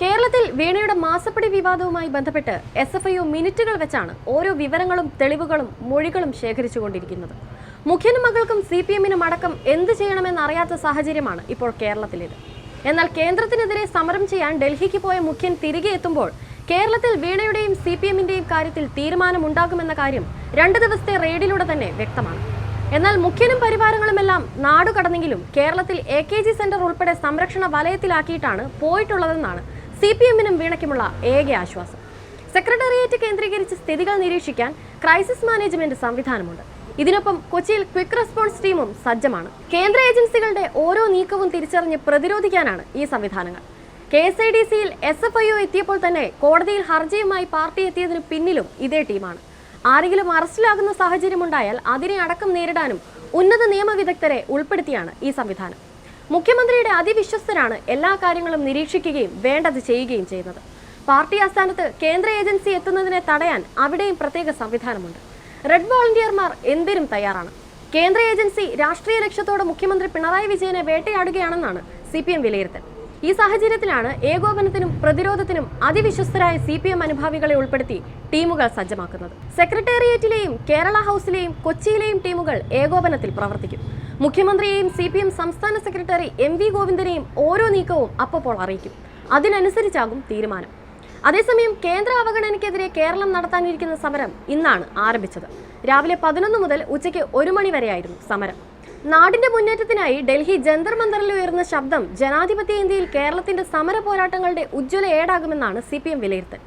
കേരളത്തിൽ വീണയുടെ മാസപ്പടി വിവാദവുമായി ബന്ധപ്പെട്ട് എസ് എഫ് ഐ മിനിറ്റുകൾ വെച്ചാണ് ഓരോ വിവരങ്ങളും തെളിവുകളും മൊഴികളും ശേഖരിച്ചുകൊണ്ടിരിക്കുന്നത്. മുഖ്യനും മകൾക്കും സി പി എമ്മിനും അടക്കം എന്ത് ചെയ്യണമെന്നറിയാത്ത സാഹചര്യമാണ് ഇപ്പോൾ കേരളത്തിലേത്. എന്നാൽ കേന്ദ്രത്തിനെതിരെ സമരം ചെയ്യാൻ ഡൽഹിക്ക് പോയ മുഖ്യൻ തിരികെ എത്തുമ്പോൾ കേരളത്തിൽ വീണയുടെയും സി പി എമ്മിന്റെയും കാര്യത്തിൽ തീരുമാനമുണ്ടാകുമെന്ന കാര്യം രണ്ട് ദിവസത്തെ റെയ്ഡിലൂടെ തന്നെ വ്യക്തമാണ്. എന്നാൽ മുഖ്യനും പരിവാരങ്ങളുമെല്ലാം നാടുകടന്നെങ്കിലും കേരളത്തിൽ എ കെ ജി സെന്റർ ഉൾപ്പെടെ സംരക്ഷണ വലയത്തിലാക്കിയിട്ടാണ് പോയിട്ടുള്ളതെന്നാണ് സി പി എമ്മിനും വീണയ്ക്കുമുള്ള ഏക ആശ്വാസം. സെക്രട്ടേറിയറ്റ് കേന്ദ്രീകരിച്ച് സ്ഥിതികൾ നിരീക്ഷിക്കാൻ ക്രൈസിസ് മാനേജ്മെന്റ് സംവിധാനമുണ്ട്. ഇതിനൊപ്പം കൊച്ചിയിൽ ക്വിക്ക് റെസ്പോൺസ് ടീമും സജ്ജമാണ്. കേന്ദ്ര ഏജൻസികളുടെ ഓരോ നീക്കവും തിരിച്ചറിഞ്ഞ് പ്രതിരോധിക്കാനാണ് ഈ സംവിധാനങ്ങൾ. കെ എസ് ഐ ഡി സിയിൽ എസ് എഫ് ഐ ഒ എത്തിയപ്പോൾ തന്നെ കോടതിയിൽ ഹർജിയുമായി പാർട്ടി എത്തിയതിനു പിന്നിലും ഇതേ ടീമാണ്. ആരെങ്കിലും അറസ്റ്റിലാകുന്ന സാഹചര്യമുണ്ടായാൽ അതിനെ അടക്കം നേരിടാനും ഉന്നത നിയമവിദഗ്ധരെ ഉൾപ്പെടുത്തിയാണ് ഈ സംവിധാനം. മുഖ്യമന്ത്രിയുടെ അതിവിശ്വസ്തരാണ് എല്ലാ കാര്യങ്ങളും നിരീക്ഷിക്കുകയും വേണ്ടത് ചെയ്യുകയും ചെയ്യുന്നത്. പാർട്ടി ആസ്ഥാനത്ത് കേന്ദ്ര ഏജൻസി എത്തുന്നതിനെ തടയാൻ അവിടെയും പ്രത്യേക സംവിധാനമുണ്ട്. റെഡ് വോളണ്ടിയർമാർ എന്തിനും തയ്യാറാണ്. കേന്ദ്ര ഏജൻസി രാഷ്ട്രീയ ലക്ഷ്യത്തോടെ മുഖ്യമന്ത്രി പിണറായി വിജയനെ വേട്ടയാടുകയാണെന്നാണ് സി പി എം വിലയിരുത്തൽ. ഈ സാഹചര്യത്തിലാണ് ഏകോപനത്തിനും പ്രതിരോധത്തിനും അതിവിശ്വസ്തരായ സി പി എം അനുഭാവികളെ ഉൾപ്പെടുത്തി ടീമുകൾ സജ്ജമാക്കുന്നത്. സെക്രട്ടേറിയറ്റിലെയും കേരള ഹൗസിലെയും കൊച്ചിയിലെയും ടീമുകൾ ഏകോപനത്തിൽ പ്രവർത്തിക്കും. മുഖ്യമന്ത്രിയെയും സി പി എം സംസ്ഥാന സെക്രട്ടറി എം വി ഗോവിന്ദനെയും ഓരോ നീക്കവും അപ്പോൾ അറിയിക്കും. അതിനനുസരിച്ചാകും തീരുമാനം. അതേസമയം കേന്ദ്ര അവഗണനയ്ക്കെതിരെ കേരളം നടത്താനിരിക്കുന്ന സമരം ഇന്നാണ് ആരംഭിച്ചത്. രാവിലെ പതിനൊന്ന് മുതൽ ഉച്ചയ്ക്ക് ഒരു മണി വരെയായിരുന്നു സമരം. നാടിന്റെ മുന്നേറ്റത്തിനായി ഡൽഹി ജന്തർ മന്ദറിൽ ഉയർന്ന ശബ്ദം ജനാധിപത്യ ഇന്ത്യയിൽ കേരളത്തിന്റെ സമര പോരാട്ടങ്ങളുടെ ഉജ്ജ്വല ഏടാകുമെന്നാണ് സി പി എം വിലയിരുത്തൽ.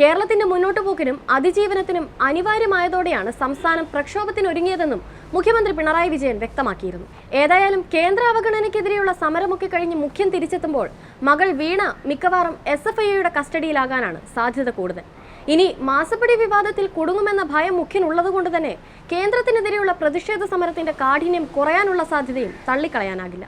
കേരളത്തിന്റെ മുന്നോട്ടുപോക്കിനും അതിജീവനത്തിനും അനിവാര്യമായതോടെയാണ് സംസ്ഥാനം പ്രക്ഷോഭത്തിനൊരുങ്ങിയതെന്നും മുഖ്യമന്ത്രി പിണറായി വിജയൻ വ്യക്തമാക്കിയിരുന്നു. ഏതായാലും കേന്ദ്ര അവഗണനയ്ക്കെതിരെയുള്ള സമരമൊക്കെ കഴിഞ്ഞ് മുഖ്യം തിരിച്ചെത്തുമ്പോൾ മകൾ വീണ മിക്കവാറും എസ് എഫ് ഐയുടെ കസ്റ്റഡിയിലാകാനാണ് സാധ്യത കൂടുതൽ. ഇനി മാസപ്പടി വിവാദത്തിൽ കുടുങ്ങുമെന്ന ഭയം മുഖ്യനുള്ളതുകൊണ്ട് തന്നെ കേന്ദ്രത്തിനെതിരെയുള്ള പ്രതിഷേധ സമരത്തിന്റെ കാഠിന്യം കുറയാനുള്ള സാധ്യതയും തള്ളിക്കളയാനാകില്ല.